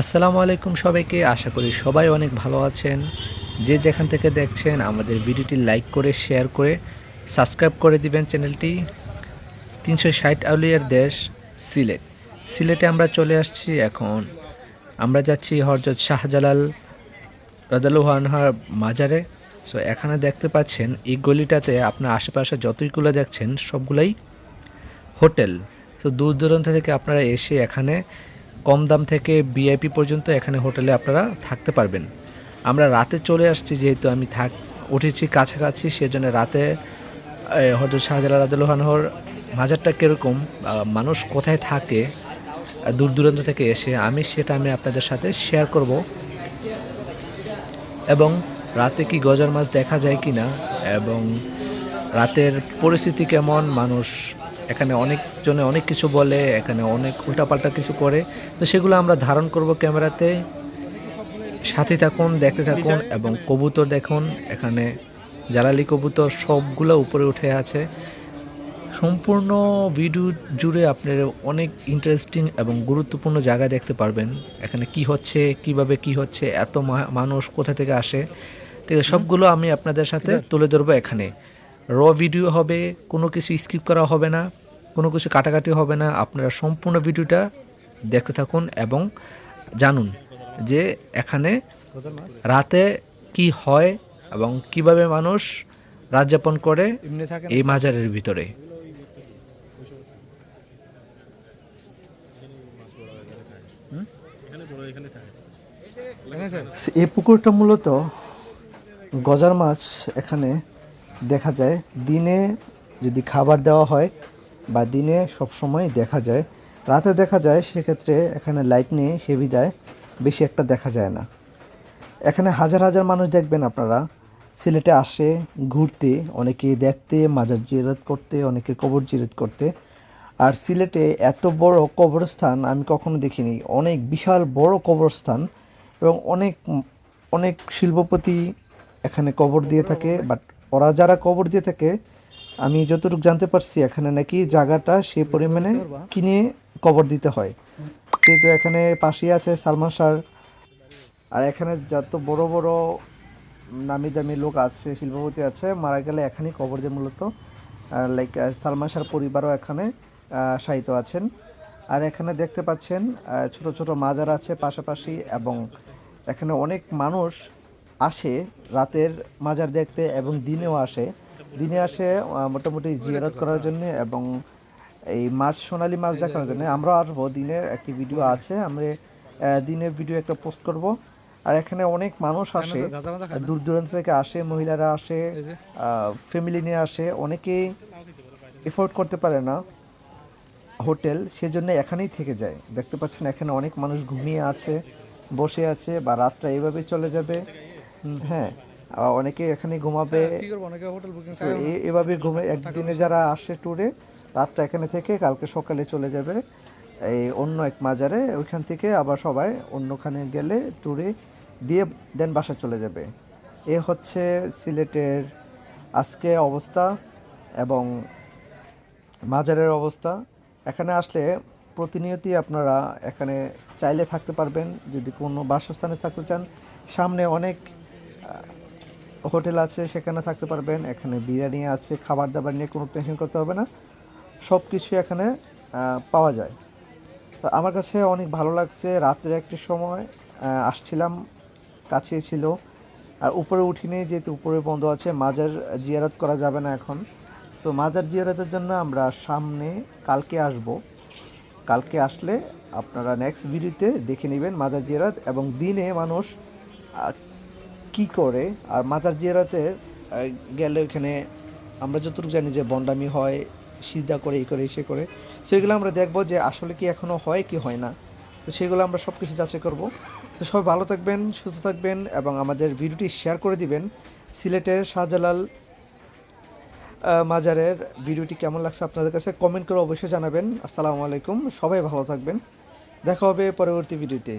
আসসালামু আলাইকুম সবাইকে। আশা করি সবাই অনেক ভালো আছেন। যে যেখান থেকে দেখছেন আমাদের ভিডিওটি লাইক করে, শেয়ার করে, সাবস্ক্রাইব করে দিবেন চ্যানেলটি। তিনশো ষাট আউলিয়ার দেশ, সিলেট। সিলেটে আমরা চলে আসছি এখন। আমরা যাচ্ছি হরজত শাহজালাল রাজালুহানহার মাজারে। সো এখানে দেখতে পাচ্ছেন এই গলিটাতে আপনার আশেপাশে যতইগুলো দেখছেন সবগুলাই হোটেল। তো দূর দূরান্ত থেকে আপনারা এসে এখানে কম দাম থেকে ভিআইপি পর্যন্ত এখানে হোটেলে আপনারা থাকতে পারবেন। আমরা রাতে চলে আসছি, যেহেতু আমি থাক, উঠেছি কাছাকাছি, সেজন্য রাতে হজরত শাহজালাল রাদুল্লাহর মাজারটা কীরকম মানুষ কোথায় থাকে দূর দূরান্ত থেকে এসে আমি সেটা আমি আপনাদের সাথে শেয়ার করব। এবং রাতে কি গজার মাছ দেখা যায় কি না এবং রাতের পরিস্থিতি কেমন, মানুষ এখানে অনেকজনে অনেক কিছু বলে এখানে অনেক উল্টাপাল্টা কিছু করে। তো সেগুলো আমরা ধারণ করব ক্যামেরাতে। সাথে থাকুন দেখতে থাকুন এবং কবুতর দেখুন। এখানে জ্বালালি কবুতর সবগুলো উপরে উঠে আছে। সম্পূর্ণ ভিডিও জুড়ে আপনারা অনেক ইন্টারেস্টিং এবং গুরুত্বপূর্ণ জায়গা দেখতে পারবেন। এখানে কি হচ্ছে কীভাবে কি হচ্ছে এত মা- মানুষ কোথা থেকে আসে? ঠিক আছে সবগুলো আমি আপনাদের সাথে তুলে ধরবো এখানে। র ভিডিও হবে কোনো কিছু স্কিপ করা হবে না কোনো কিছু কাটাকাটি হবে না। আপনারা সম্পূর্ণ ভিডিওটা দেখতে থাকুন এবং জানুন যে এখানে রাতে কি হয় এবং কীভাবে মানুষ রাত যাপন করে এই মাজারের ভিতরে। এই পুকুরটা মূলত গজার মাছ এখানে দেখা যায়, দিনে যদি খাবার দেওয়া হয় বা দিনে সব সময় দেখা যায়, রাতে দেখা যায়, সেক্ষেত্রে এখানে লাইট নেই, সে বিদায় বেশি একটা দেখা যায় না। এখানে হাজার হাজার মানুষ দেখবেন আপনারা, সিলেটে আসে, ঘুরতে, অনেকে দেখতে, মাজার জিয়ারত করতে, অনেকে কবর জিয়ারত করতে। আর সিলেটে এত বড় কবরস্থান আমি কখনো দেখিনি, অনেক বিশাল বড় কবরস্থান এবং অনেক অনেক শিল্পপতি এখানে কবর দিয়ে থাকে বাট ওরা যারা কবর দিয়ে থাকে, আমি যতটুকু জানতে পারছি, এখানে নাকি জায়গাটা সে পরিমাণে কিনে কবর দিতে হয়। যেহেতু এখানে পাশেই আছে সালমান শাহর আর এখানে যত বড় বড় নামি দামি লোক আছে, শিল্পপতি আছে, মারা গেলে এখানেই কবর দিয়ে মূলত। লাইক সালমান শাহর পরিবারও এখানে শায়িত আছেন। আর এখানে দেখতে পাচ্ছেন ছোট ছোট মাজার আছে পাশাপাশি এবং এখানে অনেক মানুষ আসে রাতের মাজার দেখতে এবং দিনেও আসে। দিনে আসে মোটামুটি জিয়ারত করার জন্য এবং এই মাছ সোনালি মাছ দেখানোর জন্য। আমরা আসব দিনের একটি ভিডিও আছে আমরা দিনের ভিডিও একটা পোস্ট করব। আর এখানে অনেক মানুষ আসে দূর দূরান্ত থেকে আসে মহিলারা আসে ফ্যামিলি নিয়ে আসে। অনেকেই এফোর্ড করতে পারে না হোটেল সেজন্য এখানেই থেকে যায়। দেখতে পাচ্ছেন এখানে অনেক মানুষ ঘুমিয়ে আছে বসে আছে বা রাতটা এইভাবে চলে যাবে। হ্যাঁ অনেকে এখানে ঘুমাবে। এভাবে ঘুমে একদিনে যারা আসে ট্যুরে রাতটা এখানে থেকে কালকে সকালে চলে যাবে। এই অন্য এক মাজারে ওইখান থেকে আবার সবাই অন্যখানে গেলে ট্যুরে দিয়ে দেন বাসা চলে যাবে। এ হচ্ছে সিলেটের আজকে অবস্থা এবং মাজারের অবস্থা। এখানে আসলে প্রতিনিয়তই আপনারা এখানে চাইলে থাকতে পারবেন। যদি কোনো বাসস্থানে থাকতে চান সামনে অনেক হোটেল আছে, সেখানে থাকতে পারবেন। এখানে বিরিয়ানি আছে খাবার দাবার নিয়ে কোনো টেনশন করতে হবে না। সব কিছু এখানে পাওয়া যায়। তো আমার কাছে অনেক ভালো লাগছে। রাত্রে একটি সময় আসছিলাম কাছে ছিল। আর উপরে উঠিনি, যেহেতু উপরে বন্ধ আছে, মাজার জিয়ারত করা যাবে না এখন। সো মাজার জিয়ারতের জন্য আমরা সামনে কালকে আসব। কালকে আসলে আপনারা নেক্সট ভিডিওতে দেখে নেবেন মাজার জিয়ারত এবং দিনে মানুষ কি করে? আর মাজার জিয়ারতে গেলে ওইখানে আমরা যতটুকু জানি যে বন্ডামি হয়, সিজদা করে, এই করে সে করে। সেগুলো আমরা দেখব যে আসলে কি এখনও হয়, কি হয় না। তো সেগুলো আমরা সব কিছু যাচাই করব। তো সবাই ভালো থাকবেন, সুস্থ থাকবেন এবং আমাদের ভিডিওটি শেয়ার করে দিবেন। সিলেটের শাহজালাল মাজারের ভিডিওটি কেমন লাগছে আপনাদের কাছে কমেন্ট করে অবশ্যই জানাবেন। আসসালামু আলাইকুম, সবাই ভালো থাকবেন। দেখা হবে পরবর্তী ভিডিওতে।